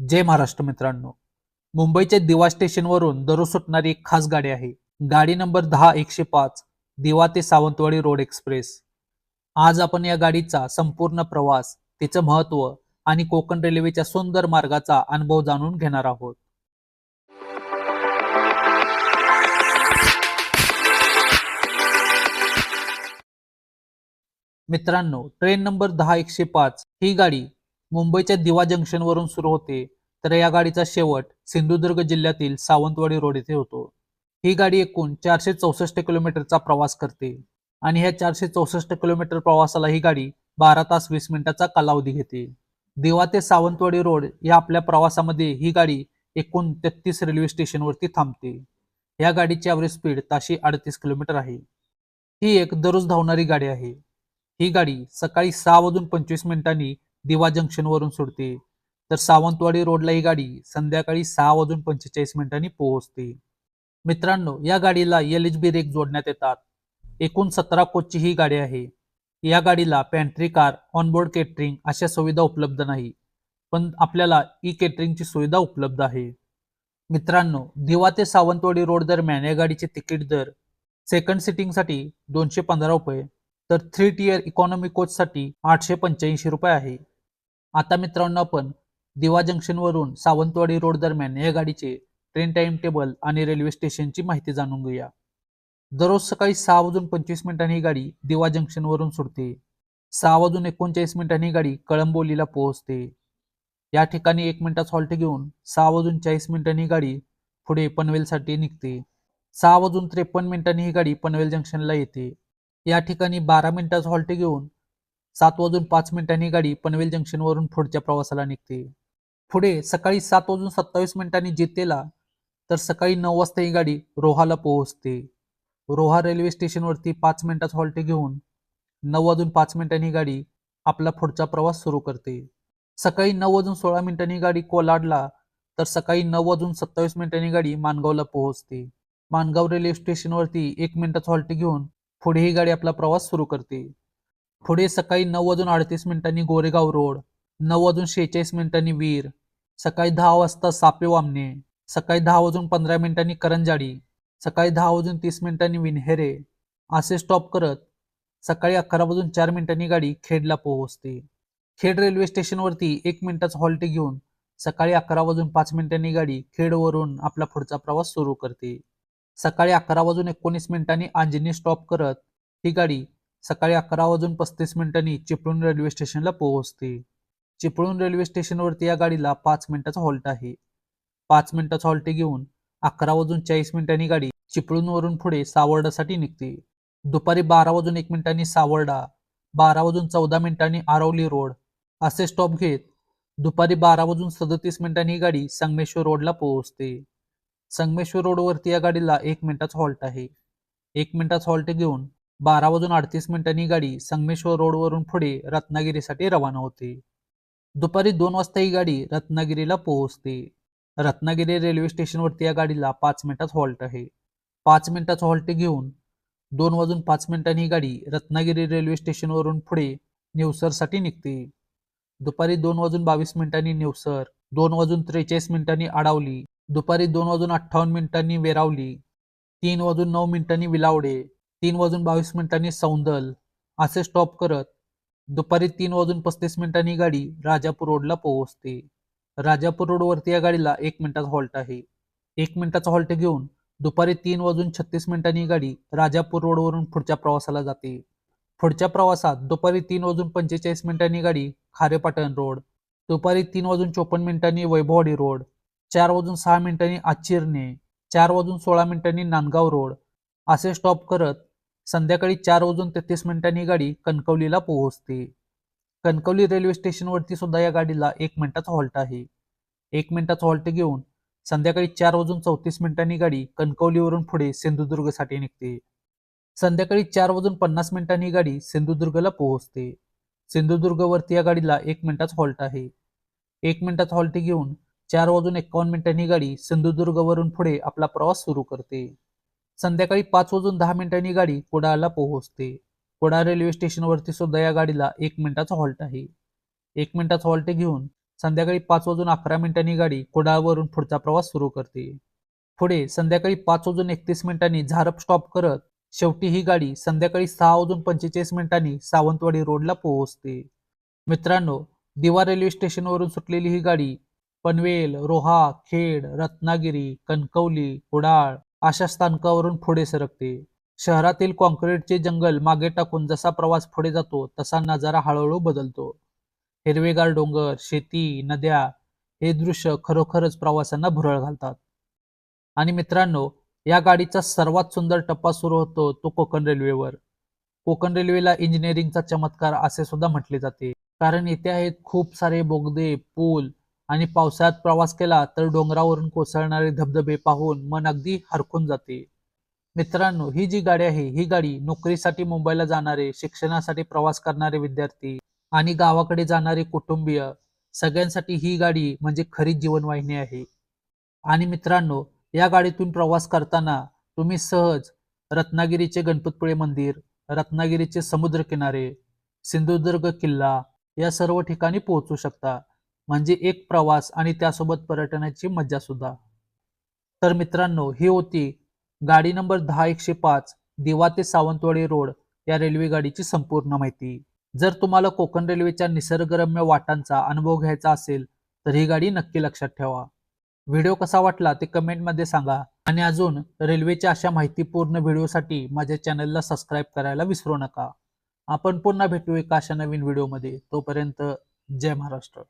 जय महाराष्ट्र मित्रांनो. मुंबईच्या दिवा स्टेशनवरून दररोज सुटणारी एक खास गाडी आहे. गाडी नंबर दहा एकशे पाच दिवा ते सावंतवाडी रोड एक्सप्रेस. आज आपण या गाडीचा संपूर्ण प्रवास तिचं महत्त्व आणि कोकण रेल्वेच्या सुंदर मार्गाचा अनुभव जाणून घेणार आहोत. मित्रांनो ट्रेन नंबर दहा एकशे पाच ही गाडी मुंबईच्या दिवा जंक्शनवरून सुरू होते. तर या गाडीचा शेवट सिंधुदुर्ग जिल्ह्यातील सावंतवाडी रोड येथे होतो. ही गाडी एकूण चारशे चौसष्ट किलोमीटरचा प्रवास करते. आणि ह्या चारशे चौसष्ट किलोमीटर प्रवासाला ही गाडी बारा तास वीस मिनिटाचा कालावधी घेते. दिवा ते सावंतवाडी रोड या आपल्या प्रवासामध्ये ही गाडी एकूण तेहतीस रेल्वे स्टेशनवरती थांबते. या गाडीची ॲव्हरेज स्पीड ताशी अडतीस किलोमीटर आहे. ही एक दररोज धावणारी गाडी आहे. ही गाडी सकाळी सहा वाजून पंचवीस मिनिटांनी दिवा जंक्शनवरून सोडते. तर सावंतवाडी रोडला ही गाडी संध्याकाळी सहा वाजून पंचेचाळीस मिनिटांनी पोहोचते. मित्रांनो या गाडीला एल एच बी रेक जोडण्यात येतात. एकूण सतरा कोचची ही गाडी आहे. या गाडीला पॅन्ट्री कार ऑनबोर्ड केटरिंग अशा सुविधा उपलब्ध नाही. पण आपल्याला ई केटरिंगची सुविधा उपलब्ध आहे. मित्रांनो दिवा ते सावंतवाडी रोड दरम्यान या गाडीचे तिकीट दर सेकंड सिटिंगसाठी दोनशे पंधरा रुपये तर थ्री टीयर इकॉनॉमी कोचसाठी आठशे पंच्याऐंशी रुपये आहे. आता मित्रांनो आपण दिवा जंक्शनवरून सावंतवाडी रोड दरम्यान या गाडीचे ट्रेन टाइम टेबल आणि रेल्वे स्टेशनची माहिती जाणून घेऊया. दररोज सकाळी सहा वाजून पंचवीस मिनिटांनी ही गाडी दिवा जंक्शनवरून सुटते. सहा वाजून एकोणचाळीस मिनिटांनी ही गाडी कळंबोलीला पोहोचते. या ठिकाणी एक मिनिटाचा हॉल्ट घेऊन सहा वाजून चाळीस मिनिटांनी ही गाडी पुढे पनवेलसाठी निघते. सहा वाजून त्रेपन्न मिनिटांनी ही गाडी पनवेल जंक्शनला येते. या ठिकाणी बारा मिनिटाचा हॉल्ट घेऊन सात वाजून पाच मिनिटांनी गाडी पनवेल जंक्शनवरून पुढच्या प्रवासाला निघते. पुढे सकाळी सात वाजून सत्तावीस मिनिटांनी जितेला तर सकाळी नऊ वाजता ही गाडी रोहाला पोहोचते. रोहा रेल्वे स्टेशनवरती पाच मिनिटात हॉल्ट घेऊन नऊ वाजून पाच मिनिटांनी गाडी आपला पुढचा प्रवास सुरू करते. सकाळी नऊ वाजून सोळा मिनिटांनी गाडी कोलाडला तर सकाळी नऊ वाजून सत्तावीस मिनिटांनी गाडी माणगावला पोहोचते. मानगाव रेल्वे स्टेशनवरती एक मिनिटाचा हॉल्ट घेऊन पुढे ही गाडी आपला प्रवास सुरू करते. पुढे सकाळी नऊ वाजून अडतीस मिनिटांनी गोरेगाव रोड नऊ वाजून शेहेचाळीस मिनिटांनी वीर सकाळी दहा वाजता सापे वामने सकाळी दहा वाजून पंधरा मिनिटांनी करंजाडी सकाळी दहा वाजून तीस मिनिटांनी विनहेरे असे स्टॉप करत सकाळी अकरा वाजून चार मिनिटांनी गाडी खेडला पोहोचते. खेड रेल्वे स्टेशनवरती एक मिनिटाचा हॉल्ट घेऊन सकाळी अकरा वाजून पाच मिनिटांनी गाडी खेडवरून आपला पुढचा प्रवास सुरू करते. सकाळी अकरा वाजून एकोणीस मिनिटांनी आंजनी स्टॉप करत ही गाडी सकाळी अकरा वाजून पस्तीस मिनिटांनी चिपळूण रेल्वे स्टेशनला पोहोचते. चिपळूण रेल्वे स्टेशनवरती या गाडीला पाच मिनिटाचा हॉल्ट आहे. पाच मिनिटाचा हॉल्ट घेऊन अकरा वाजून चाळीस मिनिटांनी गाडी चिपळूणवरून पुढे सावर्डासाठी निघते. दुपारी बारा वाजून एक मिनिटांनी सावर्डा बारा वाजून चौदा मिनिटांनी आरवली रोड असे स्टॉप घेत दुपारी बारा वाजून सदतीस मिनिटांनी ही गाडी संगमेश्वर रोडला पोहोचते. संगमेश्वर रोडवरती या गाडीला एक मिनिटाचा हॉल्ट आहे. एक मिनिटाचा हॉल्ट घेऊन बारा वाजून अडतीस मिनिटांनी ही गाडी संगमेश्वर रोडवरून पुढे रत्नागिरीसाठी रवाना होते. दुपारी दोन वाजता ही गाडी रत्नागिरीला पोहोचते. रत्नागिरी रेल्वे स्टेशनवरती या गाडीला पाच मिनिटात हॉल्ट आहे. पाच मिनिटाचा हॉल्ट घेऊन दोन वाजून पाच मिनिटांनी ही गाडी रत्नागिरी रेल्वे स्टेशनवरून पुढे नेवसरसाठी निघते. दुपारी दोन वाजून बावीस मिनिटांनी नेवसर दोन वाजून त्रेचाळीस मिनिटांनी आडावली दुपारी दोन वाजून अठ्ठावन्न मिनिटांनी वेरावली तीन वाजून नऊ मिनिटांनी विलावडे तीन वाजून बावीस मिनिटांनी सौंदल असे स्टॉप करत दुपारी तीन वाजून पस्तीस मिनिटांनी गाडी राजापूर रोडला पोहोचते. राजापूर रोडवरती या गाडीला एक मिनिटाचा हॉल्ट आहे. एक मिनिटाचा हॉल्ट घेऊन दुपारी तीन वाजून छत्तीस मिनिटांनी गाडी राजापूर रोडवरून पुढच्या प्रवासाला जाते. पुढच्या प्रवासात दुपारी तीन वाजून पंचेचाळीस मिनिटांनी गाडी खारेपाटण रोड दुपारी तीन वाजून चोपन्न मिनिटांनी वैभववाडी रोड चार वाजून सहा मिनिटांनी आचिरणे चार वाजून सोळा मिनिटांनी नांदगाव रोड. असे स्टॉप करत संध्याकाळी चार वाजून तेहतीस मिनिटांनी गाडी कणकवलीला पोहोचते. कणकवली रेल्वे स्टेशनवरती सुद्धा या गाडीला एक मिनिटाचा हॉल्ट आहे. एक मिनिटाचा हॉल्ट घेऊन संध्याकाळी चार वाजून चौतीस मिनिटांनी गाडी कणकवलीवरून पुढे सिंधुदुर्गसाठी निघते. संध्याकाळी चार वाजून पन्नास मिनिटांनी गाडी सिंधुदुर्गला पोहोचते. सिंधुदुर्गवरती या गाडीला एक मिनिटाचा हॉल्ट आहे. एक मिनिटाचा हॉल्ट घेऊन चार वाजून एकावन्न मिनिटांनी गाडी सिंधुदुर्गवरून पुढे आपला प्रवास सुरू करते. संध्याकाळी पाच वाजून दहा मिनिटांनी गाडी कुडाळला पोहोचते. कुडाळ रेल्वे स्टेशनवरती सुद्धा या गाडीला एक मिनिटाचा हॉल्ट आहे. एक मिनिटाचा हॉल्ट घेऊन संध्याकाळी पाच वाजून अकरा मिनिटांनी गाडी कुडाळवरून पुढचा प्रवास सुरू करते. पुढे संध्याकाळी पाच वाजून एकतीस मिनिटांनी झारप स्टॉप करत शेवटी ही गाडी संध्याकाळी सहा वाजून पंचेचाळीस मिनिटांनी सावंतवाडी रोडला पोहोचते. मित्रांनो दिवा रेल्वे स्टेशनवरून सुटलेली ही गाडी पनवेल रोहा खेड रत्नागिरी कणकवली कुडाळ अशा स्थानकावरून पुढे सरकते. शहरातील कॉन्क्रीटचे जंगल मागे टाकून जसा प्रवास पुढे जातो तसा नजारा हळूहळू बदलतो. हिरवेगार डोंगर शेती नद्या हे दृश्य खरोखरच प्रवाशांना भुरळ घालतात. आणि मित्रांनो या गाडीचा सर्वात सुंदर टप्पा सुरू होतो तो कोकण रेल्वेवर. कोकण रेल्वेला इंजिनिअरिंगचा चमत्कार असे सुद्धा म्हटले जाते. कारण इथे आहेत खूप सारे बोगदे पूल आणि पावसाळ्यात प्रवास केला तर डोंगरावरून कोसळणारे धबधबे पाहून मन अगदी हरकून जाते. मित्रांनो ही जी गाडी आहे ही गाडी नोकरीसाठी मुंबईला जाणारे शिक्षणासाठी प्रवास करणारे विद्यार्थी आणि गावाकडे जाणारे कुटुंबीय सगळ्यांसाठी ही गाडी म्हणजे खरी जीवनवाहिनी आहे. आणि मित्रांनो या गाडीतून प्रवास करताना तुम्ही सहज रत्नागिरीचे गणपतपुळे मंदिर रत्नागिरीचे समुद्रकिनारे सिंधुदुर्ग किल्ला या सर्व ठिकाणी पोहोचू शकता. म्हणजे एक प्रवास आणि त्यासोबत पर्यटनाची मज्जा सुद्धा. तर मित्रांनो ही होती गाडी नंबर दहा एकशे पाच दिवा ते सावंतवाडी रोड या रेल्वे गाडीची संपूर्ण माहिती. जर तुम्हाला कोकण रेल्वेच्या निसर्गरम्य वाटांचा अनुभव घ्यायचा असेल तर ही गाडी नक्की लक्षात ठेवा. व्हिडिओ कसा वाटला ते कमेंटमध्ये सांगा आणि अजून रेल्वेच्या अशा माहितीपूर्ण व्हिडिओसाठी माझ्या चॅनलला सबस्क्राईब करायला विसरू नका. आपण पुन्हा भेटू एका अशा नवीन व्हिडिओमध्ये. तोपर्यंत जय महाराष्ट्र.